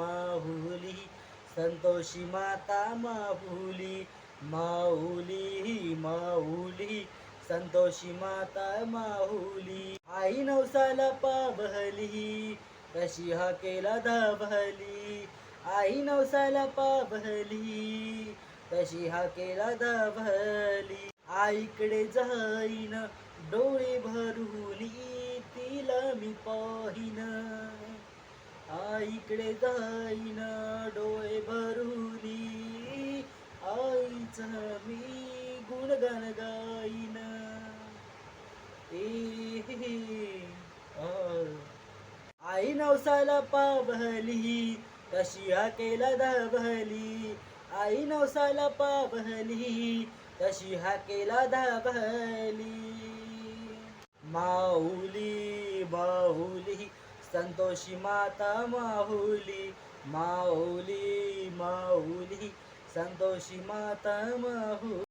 माहुली संतोषी माता माऊली माऊली माऊली संतोषी माता माहुली आई नवसाला पाबहली कशी हा केला दाभली आई नवसाला पाबहली तशी हा केला दाभली आईकडे जाईन डोळे भरून तिला मी पाहिन. इकडे जाईन डोळे भरुनी. आईच मी गुणगान गाईन. ए आई नवसाला पावली तशी हा केला धावली आई नवसाला पावली तशी हा केला धावली माऊली बाहुली संतोषी माता माहुली माऊली माऊली. संतोषी माता माहुली